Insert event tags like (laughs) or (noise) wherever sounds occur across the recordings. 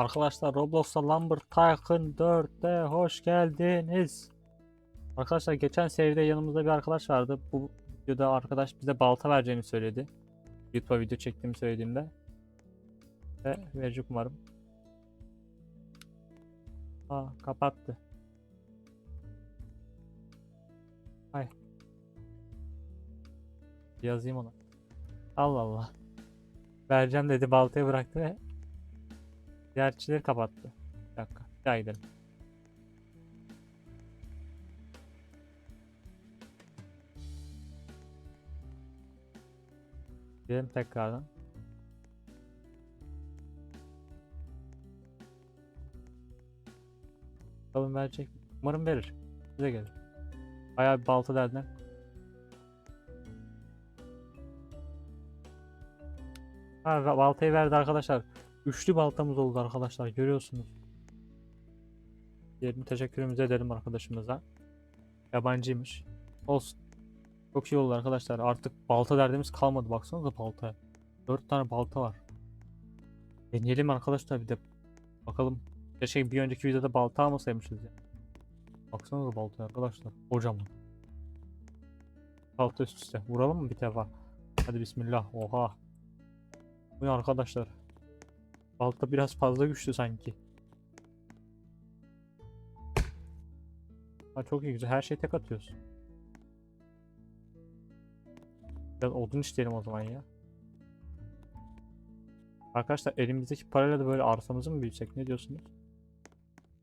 Arkadaşlar Roblox'ta Lumber Tycoon 4'te hoş geldiniz. Arkadaşlar geçen seride yanımızda bir arkadaş vardı. Bu videoda arkadaş bize balta vereceğini söyledi. YouTube'a video çektiğimi söylediğimde. Ve verecek umarım. Aa kapattı. Hay. Yazayım ona. Allah Allah. Vereceğim dedi baltayı bıraktı ve Diğerçileri kapattı. Bir dakika. Bir daha gidelim. Gidelim tekrardan. Bakalım verecek mi? Umarım verir. Bize gelir. Bayağı bir balta derdiler. Ha, baltayı verdi arkadaşlar. Üçlü baltamız oldu arkadaşlar. Görüyorsunuz. Diyelim teşekkürümüzü edelim arkadaşımıza. Yabancıymış. Olsun. Çok iyi oldu arkadaşlar. Artık balta derdimiz kalmadı. Baksanıza baltaya. Dört tane balta var. Deneyelim arkadaşlar bir de. Bakalım. Keşke bir önceki videoda balta almasaymışız ya. Baksanıza baltaya arkadaşlar. Kocaman. Balta üst üste. Vuralım mı bir defa? Hadi bismillah. Oha. Bu arkadaşlar? Balta biraz fazla güçlü sanki. Ha çok iyi güzel. Her şeyi tek atıyorsun. Biraz odun işleyelim o zaman ya. Arkadaşlar elimizdeki parayla da böyle arsamızı mı büyütsek? Ne diyorsunuz?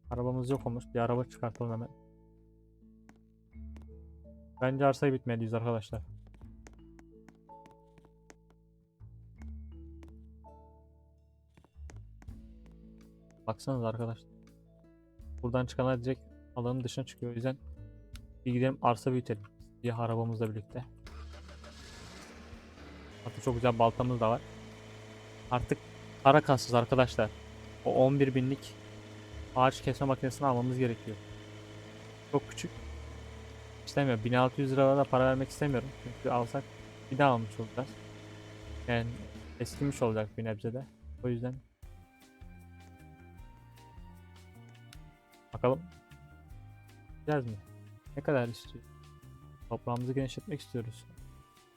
Arabamız yok olmuş. Bir araba çıkartalım hemen. Bence arsayı bitmeliyiz arkadaşlar. Baksanıza arkadaşlar. Buradan çıkanlar direkt alanın dışına çıkıyor. O yüzden bir gidelim arsa büyütelim. Bir arabamızla birlikte. Artık çok güzel baltamız da var. Artık para kassız arkadaşlar. O 11 binlik ağaç kesme makinesini almamız gerekiyor. Çok küçük. İstemiyorum. 1600 lira da para vermek istemiyorum. Çünkü alsak bir daha almış olacağız. Yani eskimiş olacak bir nebze de. O yüzden Bakalım. Gideceğiz mi? Ne kadar istiyor? Toprağımızı genişletmek istiyoruz.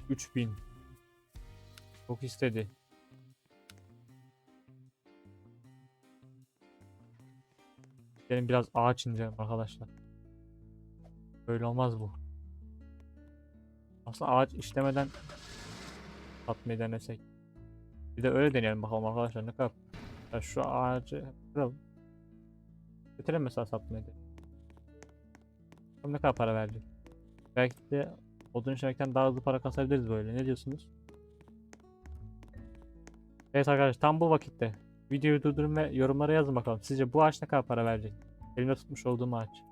3000. Çok istedi. Benim biraz ağaç indirelim arkadaşlar. Böyle olmaz bu. Aslında ağaç işlemeden satmayı denesek. Bir de öyle deneyelim bakalım arkadaşlar ne kadar. Ya şu ağacı kıralım. Götürelim mesela da. Bakalım ne kadar para verecek. Belki de odun işlemekten daha hızlı para kasabiliriz böyle. Ne diyorsunuz? Evet arkadaşlar tam bu vakitte videoyu durdurun ve yorumlara yazın bakalım. Sizce bu ağaç ne kadar para verecek? Elimde tutmuş olduğum ağaç.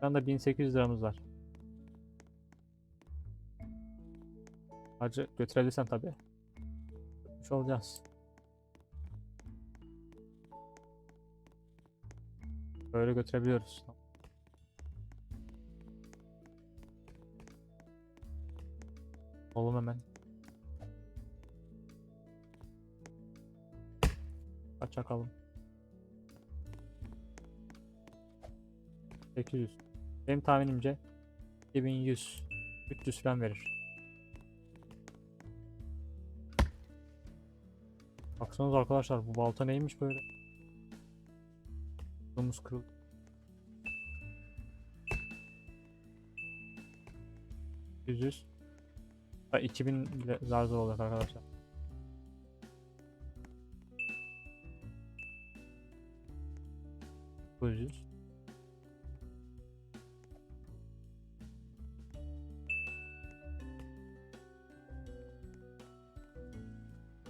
Şu anda 1800 liramız var. Ağacı götürebilirsen tabi. Tutmuş olacağız. Böyle götürebiliyoruz. Oğlum hemen. Kaç çakalım. 800. Benim tahminimce 2100 300 falan verir. Baksanıza arkadaşlar bu balta neymiş böyle? Domuz kırıldı. Yüz yüz. Ha, 2000 bile zar zor olacak arkadaşlar. Dokuz yüz.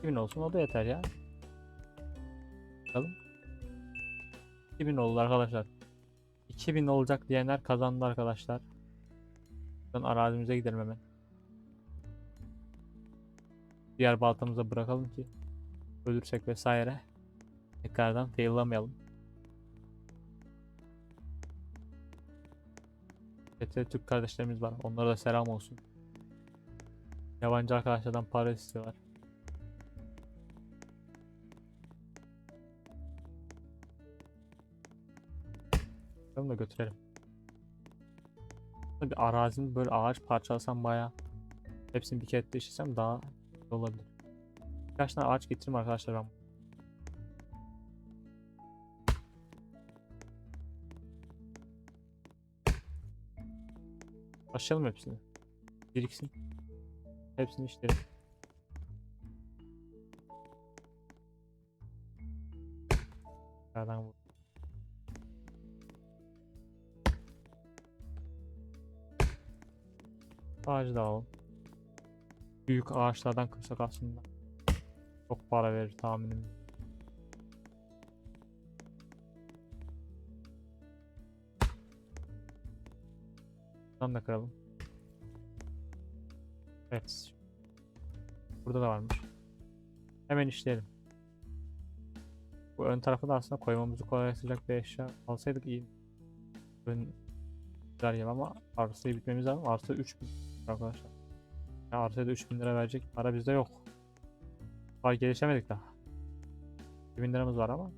bin olsun o da yeter ya. Bakalım. 2000 oldu arkadaşlar. 2000 olacak diyenler kazandı arkadaşlar. Buradan arazimize gidelim hemen. Diğer baltamıza bırakalım ki ölürsek vesaire tekrardan fail'lamayalım. Çete'de Türk kardeşlerimiz var. Onlara da selam olsun. Yabancı arkadaşlardan para istiyorlar. Bakalım da götürelim. Tabii arazimi böyle ağaç parçalasam baya hepsini bir kere işlesem daha iyi olabilir. Birkaç tane ağaç getireyim arkadaşlar ben. Başlayalım hepsini. Biriksin. Hepsini işlerim. Nereden vur? Ağacı da alalım. Büyük ağaçlardan kırsak aslında. Çok para verir tahminim. Buradan da kıralım. Evet. Burada da varmış. Hemen işleyelim. Bu ön tarafa da aslında koymamızı kolaylaştıracak bir eşya alsaydık iyi. Ön güzel ama arsayı bitmemiz lazım. Arsa 3000 arkadaşlar. Ya arsaya da 3000 lira verecek para bizde yok. Daha gelişemedik daha. 2000 liramız var ama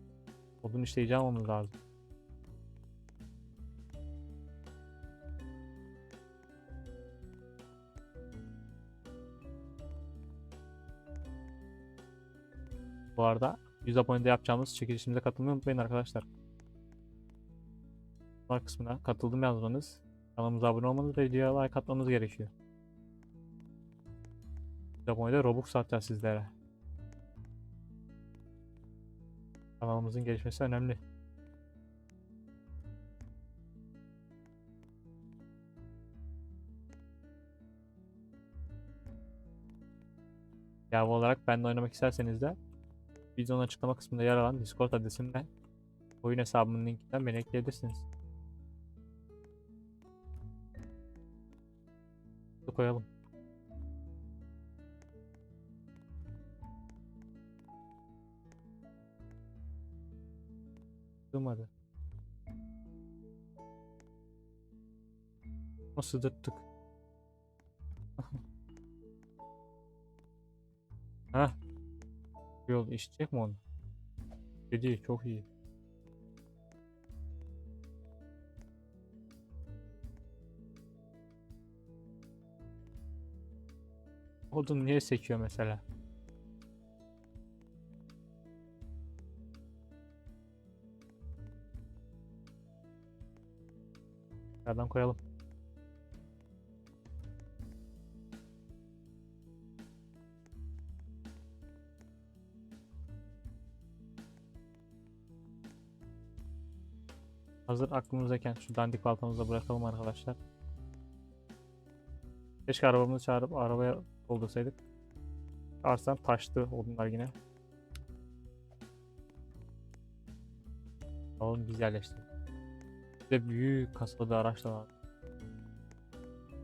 odun işleyici almamız lazım. Bu arada 100 abonede yapacağımız çekilişimize katılmayı unutmayın arkadaşlar. Bunlar kısmına katıldım yazmanız, kanalımıza abone olmanız ve videoya like atmanız gerekiyor. 100 abonede Robux atacağız sizlere. Kanalımızın gelişmesi önemli. Yavru olarak benimle oynamak isterseniz de videonun açıklama kısmında yer alan Discord adresimle oyun hesabımın linkinden beni ekleyebilirsiniz. Koyalım. Sığmadı. Ama sığdırttık. Heh. (laughs) Yol işleyecek mi onu? Dedi çok iyi. Odun niye sekiyor mesela? Yerden koyalım. Hazır aklımızdayken şu dandik baltamızı da bırakalım arkadaşlar. Keşke arabamızı çağırıp arabaya doldursaydık. Arslan taştı odunlar yine. Alalım biz yerleştirdik. Bir de büyük kasalı bir araç da var.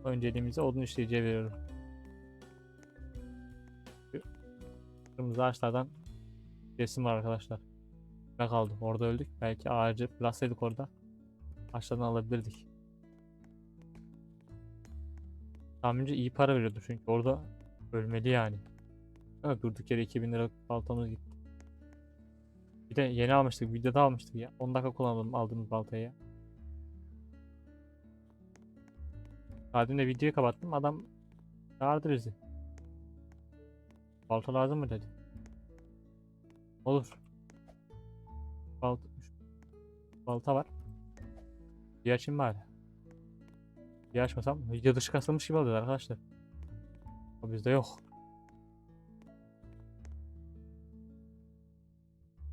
Önceliğimizi odun işleyiciye veriyorum. Kırmızı ağaçlardan resim var arkadaşlar. Ne kaldı? Orada öldük. Belki ağacı plaslaydık orada. Ağaçlardan alabilirdik. Tahminimce iyi para veriyordu çünkü orada ölmeli yani. Evet, durduk yere 2000 lira baltamız gitti. Bir de yeni almıştık, videoda almıştık ya. 10 dakika kullandım aldığımız baltayı ya. Dün de videoyu kapattım. Adam çağırdı bizi. Balta lazım mı dedi. Olur. Balta, balta var. Bir açayım bari. Bir açmasam video dışı kasılmış gibi oluyor arkadaşlar. O bizde yok.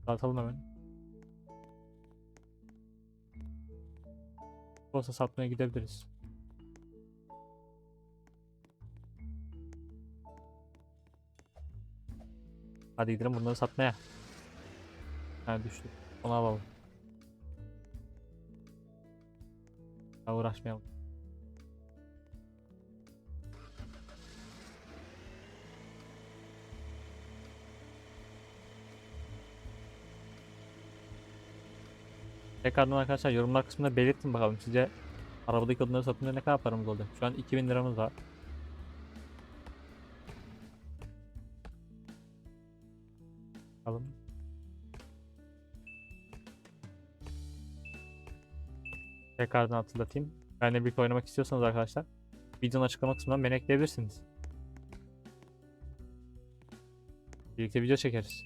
Dağıtalım hemen. Olsa satmaya gidebiliriz. Hadi gidelim bunları satmaya. Ha düştü. Onu alalım. Daha uğraşmayalım. Tekrardan arkadaşlar yorumlar kısmında belirtin bakalım sizce arabadaki odunları satınca ne kadar paramız olacak? Şu an 2000 liramız var. Bakalım. Tekrardan hatırlatayım. Benimle birlikte oynamak istiyorsanız arkadaşlar videonun açıklama kısmından beni ekleyebilirsiniz. Birlikte video çekeriz.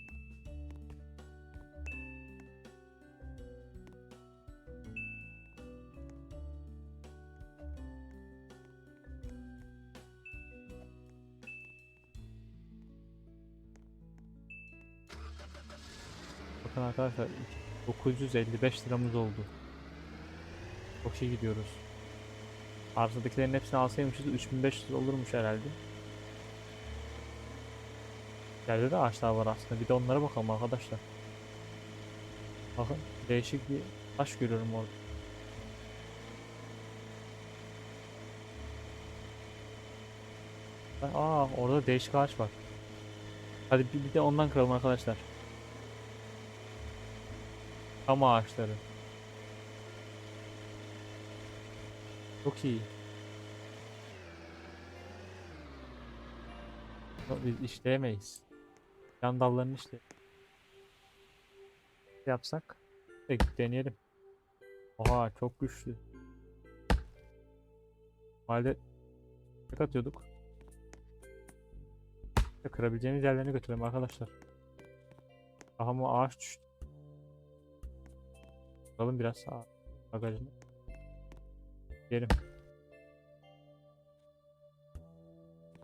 Arkadaşlar 955 liramız oldu. Çok iyi gidiyoruz. Arsadakilerin hepsini alsaymışız 3500 olurmuş herhalde. Yerde de ağaçlar var aslında. Bir de onlara bakalım arkadaşlar. Bakın değişik bir taş görüyorum orada. Aa orada değişik ağaç var. Hadi bir, bir de ondan kıralım arkadaşlar. Tam ağaçları. Çok iyi. Biz işleyemeyiz. Yan dallarını işte. Yapsak. Peki deneyelim. Oha çok güçlü. Halde tek atıyorduk. Kırabileceğimiz yerlerine götürelim arkadaşlar. Aha mı ağaç düştü. Bakalım biraz sağ bagajını. Yerim.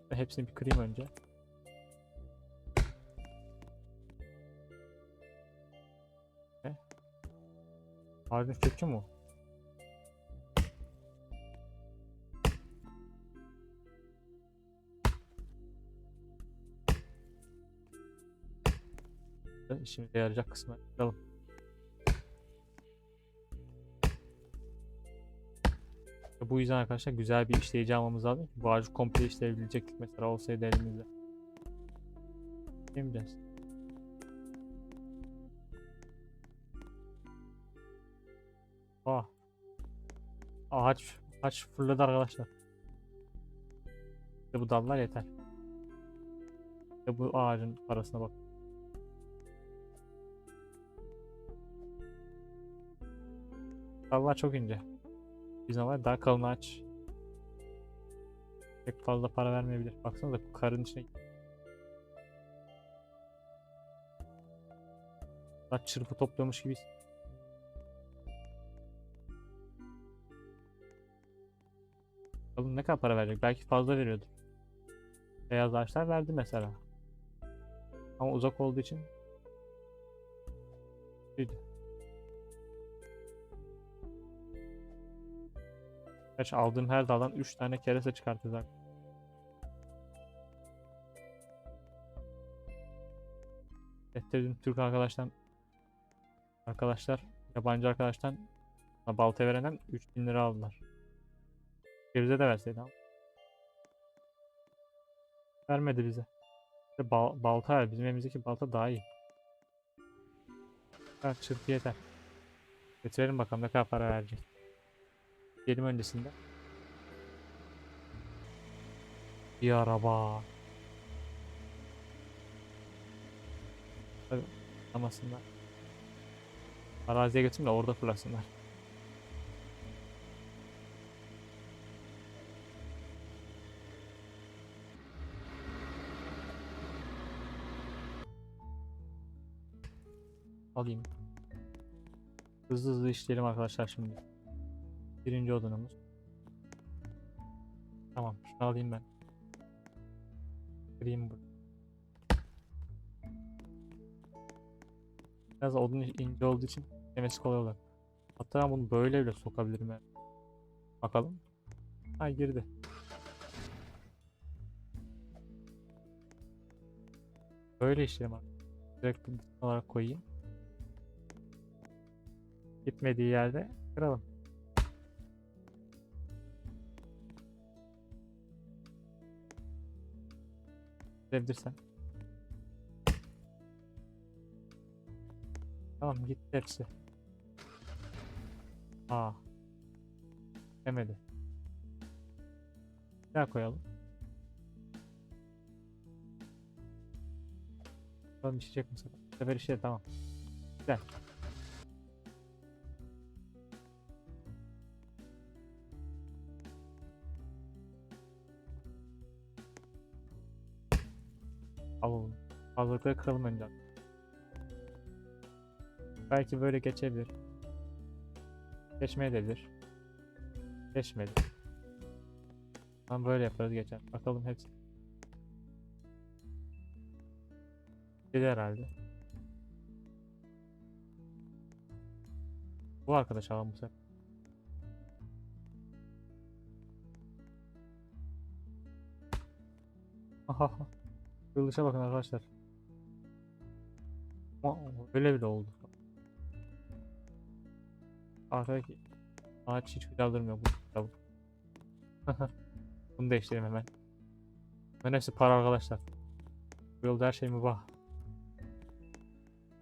Hepsini bir kırayım önce. Ne? Ağacın kökü mü? İşimize yarayacak kısmı. Bu yüzden arkadaşlar güzel bir işleyici almamız lazım. Bu ağacı komple işleyebilecektik mesela olsaydı elimizde. Demeyeceğiz. Aa. Ağaç, ağaç fırladı arkadaşlar. İşte bu dallar yeter. İşte bu ağacın parasına bak. Dallar çok ince. Bizim var daha kalın ağaç. Pek fazla para vermeyebilir. Baksanıza karın içine Daha çırpı topluyormuş gibi. Bakalım ne kadar para verecek? Belki fazla veriyordur. Beyaz ağaçlar verdi mesela. Ama uzak olduğu için Büyüdü. Gerçi aldığım her daldan 3 tane kerese çıkartacak. Ettirdim Türk arkadaştan arkadaşlar yabancı arkadaştan balta verenden 3000 lira aldılar. Bize de verseydi ama. Vermedi bize. İşte bal, balta ver. Bizim elimizdeki balta daha iyi. Ha, çırpı yeter. Getirelim bakalım ne kadar para verecek. Diyelim öncesinde. Bir araba. Tabii. Araziye götürün de orada fırlasınlar. Alayım. Hızlı hızlı işleyelim arkadaşlar şimdi. Birinci odunumuz. Tamam şunu alayım ben. Kırayım bu. Biraz odun ince olduğu için yemesi kolay olur. Hatta bunu böyle bile sokabilirim yani. Bakalım. Ha girdi. Böyle işlerim abi. Direkt olarak koyayım. Gitmediği yerde kıralım. Gidebilirsen. Tamam gitti hepsi. Aa. Demedi. Bir daha koyalım. Bakalım işleyecek mi bu sefer? İşledi tamam. Güzel. Fazlalıkları kıralım önce. Belki böyle geçebilir. Geçmeyebilir. Geçmedi. Ama böyle yaparız geçer. Bakalım hepsi. Dedi herhalde. Bu arkadaş alalım bu sefer. Aha. Kırılışa bakın arkadaşlar. Öyle bile oldu. Arkadaki ağaç hiç güzel durmuyor bu. (laughs) Bunu değiştireyim hemen. Ben hepsi para arkadaşlar. Bu yolda her şey mübah.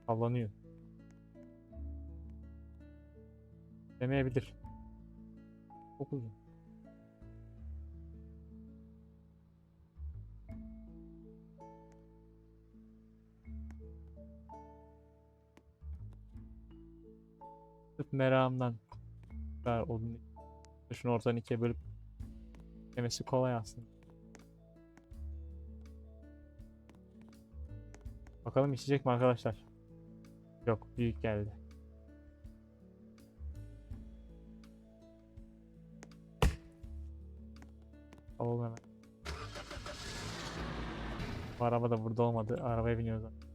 Sallanıyor. Demeyebilir. Çok uzun. Sırf merakımdan ver odun şunu ortadan ikiye bölüp yemesi kolay aslında. Bakalım içecek mi arkadaşlar? Yok büyük geldi. Alalım. Bu araba da burada olmadı. Arabaya biniyoruz.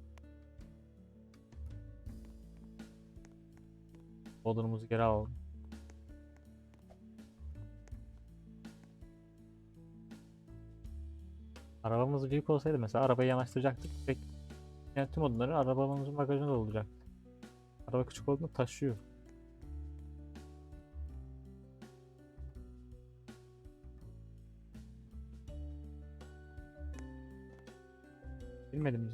Odunumuzu geri alalım. Arabamız büyük olsaydı mesela arabayı yanaştıracaktık. Tek yani tüm odunları arabamızın bagajında olacak. Araba küçük olduğunda taşıyor. Bilmedim.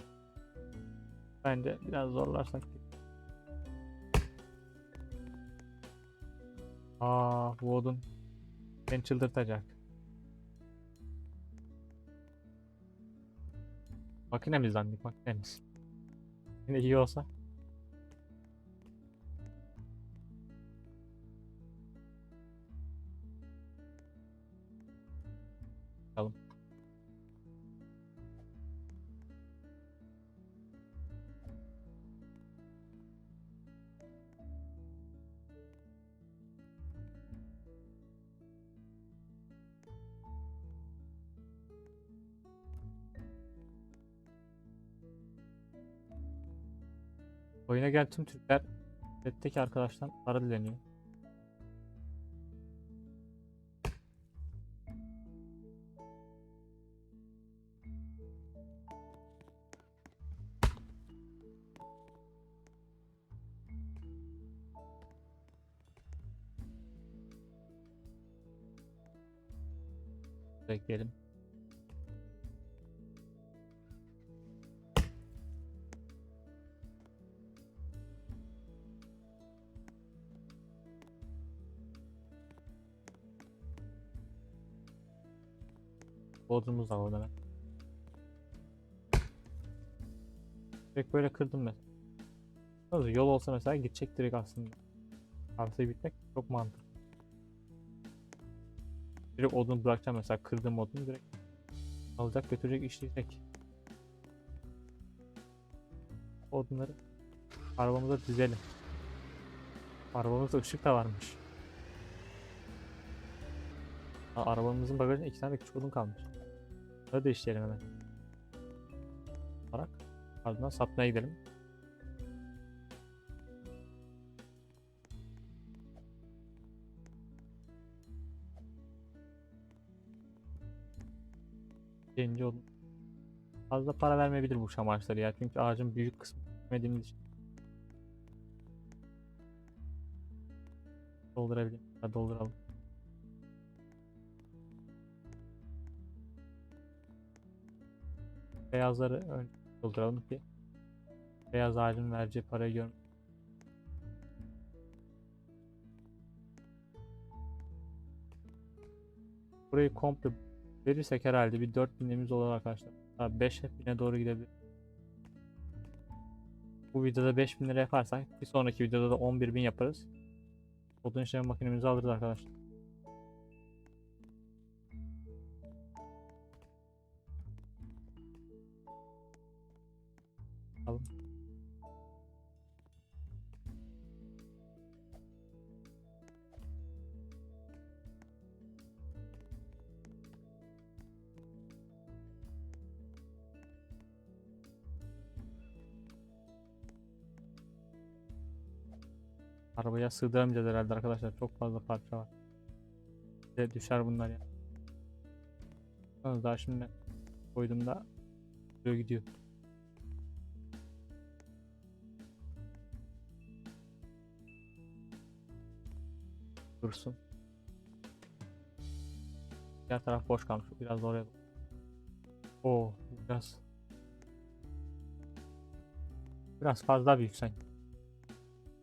Bence biraz zorlarsak. Aa bu odun beni çıldırtacak. Makinemiz zandik makinemiz. Yine iyi olsa. Oyuna gel tüm Türkler chatteki arkadaştan para dileniyor. Bekleyelim. Bodrumuz var hemen. Direkt böyle kırdım ben. Nasıl yol olsa mesela gidecek direkt aslında. Arsayı bitmek çok mantıklı. Direkt odun bırakacağım mesela kırdığım odunu direkt alacak götürecek işleyecek. Odunları arabamıza dizelim. Arabamızda ışık da varmış. Arabamızın bagajında iki tane küçük odun kalmış. Bunları da işleyelim hemen. Olarak ardından satmaya gidelim. Birinci odun. Fazla para vermeyebilir bu şam ağaçları ya. Çünkü ağacın büyük kısmı bilmediğimiz için. Doldurabilirim. Dolduralım. Beyazları önce dolduralım ki beyaz ağacın vereceği parayı gör. Burayı komple verirsek herhalde bir 4000'imiz olur arkadaşlar. Daha 5000'e doğru gidebilir. Bu videoda 5000 lira yaparsak bir sonraki videoda da 11.000 yaparız. Odun işleme makinemizi alırız arkadaşlar. Bakalım. Arabaya sığdıramayacağız herhalde arkadaşlar. Çok fazla parça var. Bize düşer bunlar ya. Yalnız Daha şimdi koyduğumda gidiyor. Dursun. Diğer taraf boş kalmış. Biraz oraya. Oo, biraz. Biraz fazla büyük sanki.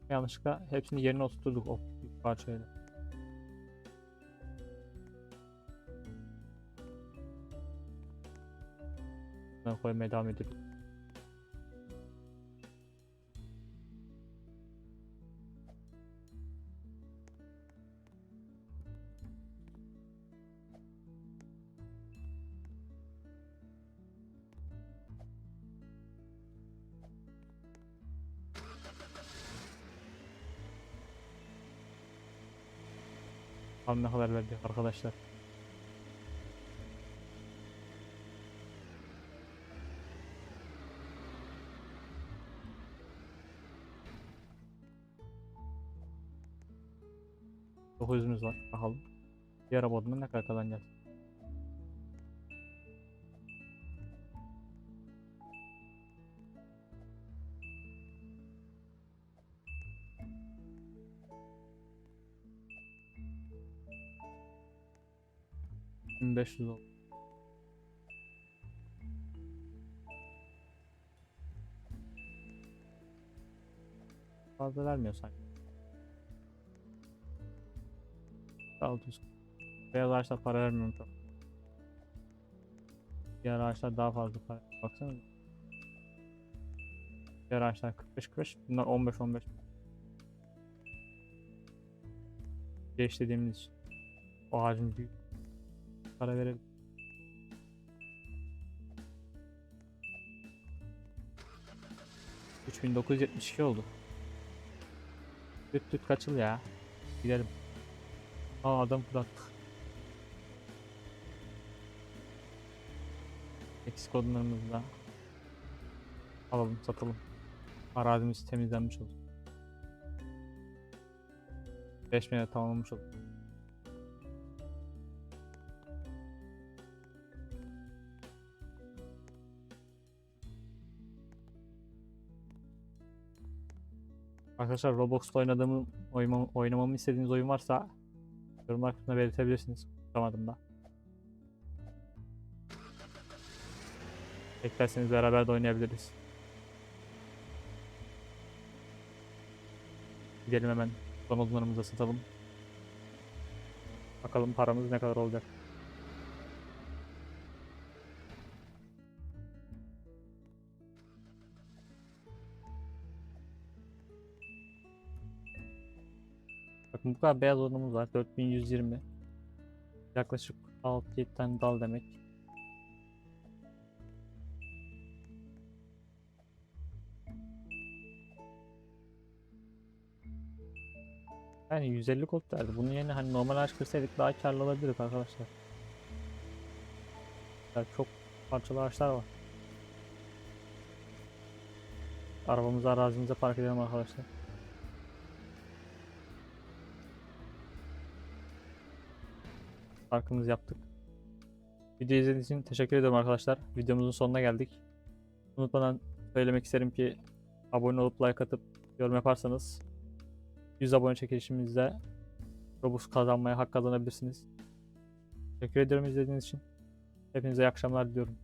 Yanlışlıkla hepsini yerine oturturduk o büyük parçayla. Ben koymaya devam ediyorum. Tam ne kadar verdi arkadaşlar. Çok yüzümüz var. Bakalım. Diğer abondan ne kadar kazanacağız? Bin beş yüz oldu. Fazla vermiyor sanki. 600. Beyaz ağaçlar para vermiyor tabii. Diğer ağaçlar daha fazla para. Baksana. Diğer ağaçlar 45 45. Bunlar 15 15. Geç dediğimiz için. O ağacın büyük para verebilir. ...3972 oldu. Tüt tüt kaçıl ya. Gidelim. Aa adam fırlat. Eksik odunlarımızı da alalım satalım. Arazimiz temizlenmiş oldu. 5 mene tamamlamış oldu. Arkadaşlar Roblox'ta oynadığımı, oynamamı, oynamamı istediğiniz oyun varsa Yorumlar kısmına belirtebilirsiniz. Tutamadım da. Beklerseniz beraber de oynayabiliriz. Gidelim hemen da satalım. Bakalım paramız ne kadar olacak. Bu kadar beyaz odunumuz var. 4120. Yaklaşık 6-7 tane dal demek. Yani 150 gold verdi. Bunun yerine hani normal ağaç kırsaydık daha karlı olabilirdik arkadaşlar. Yani çok parçalı ağaçlar var. Arabamızı arazimize park edelim arkadaşlar. Parkımızı yaptık. Video izlediğiniz için teşekkür ederim arkadaşlar. Videomuzun sonuna geldik. Unutmadan söylemek isterim ki abone olup like atıp yorum yaparsanız 100 abone çekilişimizde Robux kazanmaya hak kazanabilirsiniz. Teşekkür ediyorum izlediğiniz için. Hepinize iyi akşamlar diliyorum.